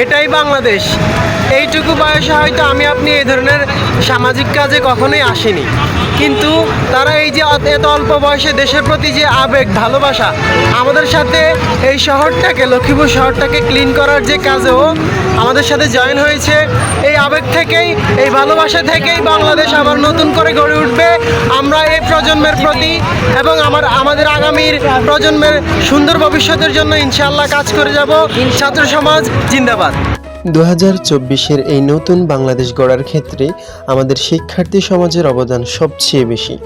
এটাই বাংলাদেশ। এইটুকু বয়সে হয়তো আমি আপনি এই ধরনের সামাজিক কাজে কখনোই আসিনি। কিন্তু তারা এই যে এত অল্প বয়সে দেশের প্রতি যে আবেগ, ভালোবাসা, আমাদের সাথে এই শহরটাকে, লক্ষ্মীপুর শহরটাকে ক্লিন করার যে কাজেও আমাদের সাথে জয়েন হয়েছে। এই আবেগ থেকেই, এই ভালোবাসা থেকেই বাংলাদেশ আবার নতুন করে গড়ে উঠবে আমরা এই প্রজন্মের প্রতি এবং আমার আমাদের আগামীর প্রজন্মের সুন্দর ভবিষ্যতের জন্য ইনশাআল্লাহ কাজ করে যাব। ছাত্র সমাজ, জিন্দাবাদ। দু হাজার চব্বিশের এই নতুন বাংলাদেশ গড়ার ক্ষেত্রে আমাদের শিক্ষার্থী সমাজের অবদান সবচেয়ে বেশি।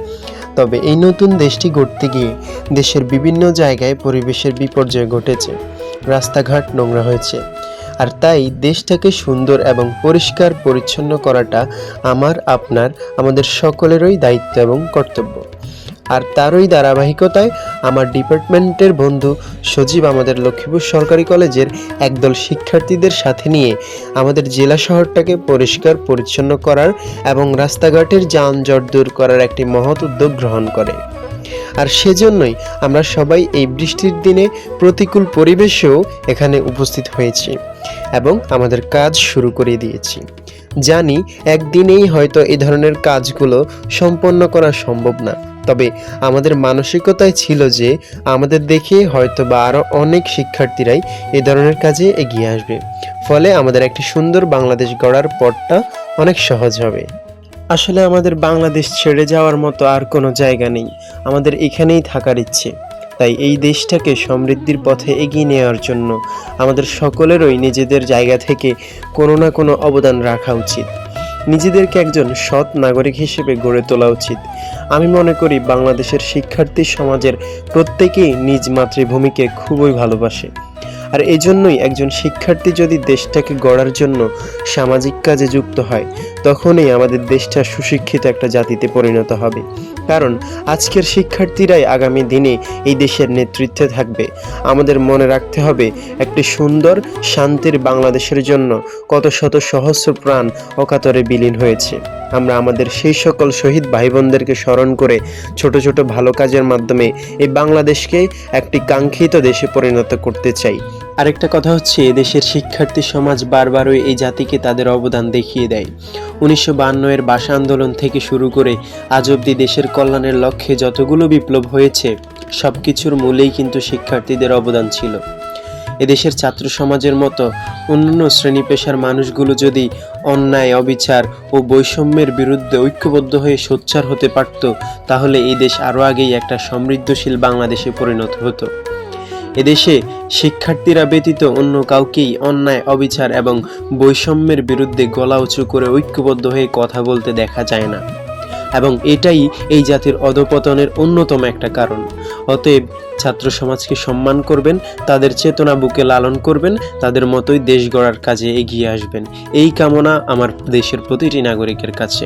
তবে এই নতুন দেশটি গড়তে গিয়ে দেশের বিভিন্ন জায়গায় পরিবেশের বিপর্যয় ঘটেছে। রাস্তাঘাট নোংরা হয়েছে। আর তাই দেশটাকে সুন্দর এবং পরিষ্কার পরিচ্ছন্ন করাটা আমার, আপনার, আমাদের সকলেরই দায়িত্ব এবং কর্তব্য। আর তারই ধারাবাহিকতায় আমার ডিপার্টমেন্টের বন্ধু সজীব আমাদের লক্ষ্মীপুর সরকারি কলেজের একদল শিক্ষার্থীদের সাথে নিয়ে আমাদের জেলা শহরটাকে পরিষ্কার পরিচ্ছন্ন করার এবং রাস্তাঘাটের যানজট দূর করার একটি মহৎ উদ্যোগ গ্রহণ করে। আর সেজন্যই আমরা সবাই এই বৃষ্টির দিনে প্রতিকূল পরিবেশেও এখানে উপস্থিত হয়েছি এবং আমাদের কাজ শুরু করে দিয়েছি। জানি একদিনেই হয়তো এ ধরনের কাজগুলো সম্পন্ন করা সম্ভব না। তবে আমাদের মানসিকতায় ছিল যে আমাদের দেখে হয়তো বা আরও অনেক শিক্ষার্থীরাই এ ধরনের কাজে এগিয়ে আসবে। ফলে আমাদের একটি সুন্দর বাংলাদেশ গড়ার পথটা অনেক সহজ হবে। আসলে আমাদের বাংলাদেশ ছেড়ে যাওয়ার মতো আর কোনো জায়গা নেই। আমাদের এখানেই থাকার ইচ্ছে। তাই এই দেশটাকে সমৃদ্ধির পথে এগিয়ে নেওয়ার জন্য আমাদের সকলেরই নিজেদের জায়গা থেকে কোনো না কোনো অবদান রাখা উচিত। নিজেদেরকে একজন সৎ নাগরিক হিসেবে গড়ে তোলা উচিত। আমি মনে করি বাংলাদেশের শিক্ষার্থী সমাজের প্রত্যেকেই নিজ মাতৃভূমিকে খুবই ভালোবাসে। আর এজন্যই একজন শিক্ষার্থী যদি দেশটাকে গড়ার জন্য সামাজিক কাজে যুক্ত হয়, তখনই আমাদের দেশটা সুশিক্ষিত একটা জাতিতে পরিণত হবে। কারণ আজকের শিক্ষার্থীরাই আগামী দিনে এই দেশের নেতৃত্বে থাকবে। আমাদের মনে রাখতে হবে, একটি সুন্দর, শান্তির বাংলাদেশের জন্য কত শত সহস্র প্রাণ অকাতরে বিলীন হয়েছে। আমরা আমাদের সেই সকল শহীদ ভাই বোনদেরকে স্মরণ করে ছোট ছোট ভালো কাজের মাধ্যমে এই বাংলাদেশকে একটি কাঙ্ক্ষিত দেশে পরিণত করতে চাই। আরেকটা কথা হচ্ছে দেশের শিক্ষার্থী সমাজ বারবারই এই জাতিকে তাদের অবদান দেখিয়ে দেয়। উনিশশো এর ভাষা আন্দোলন থেকে শুরু করে আজ অবধি দেশের কল্যাণের লক্ষ্যে যতগুলো বিপ্লব হয়েছে সব কিছুর মূলেই কিন্তু শিক্ষার্থীদের অবদান ছিল। এদেশের ছাত্র সমাজের মতো অন্যান্য শ্রেণি পেশার মানুষগুলো যদি অন্যায়, অবিচার ও বৈষম্যের বিরুদ্ধে ঐক্যবদ্ধ হয়ে সোচ্চার হতে পারত, তাহলে এই দেশ আরও আগেই একটা সমৃদ্ধশীল বাংলাদেশে পরিণত হতো। এদেশে শিক্ষার্থীরা ব্যতীত অন্য কাউকেই অন্যায়, অবিচার এবং বৈষম্যের বিরুদ্ধে গলা উঁচু করে ঐক্যবদ্ধ হয়ে কথা বলতে দেখা যায় না। এবং এটাই এই জাতির অধপতনের অন্যতম একটা কারণ। অতএব ছাত্র সমাজকে সম্মান করবেন, তাদের চেতনা বুকে লালন করবেন, তাদের মতোই দেশ গড়ার কাজে এগিয়ে আসবেন। এই কামনা আমার দেশের প্রতিটি নাগরিকের কাছে।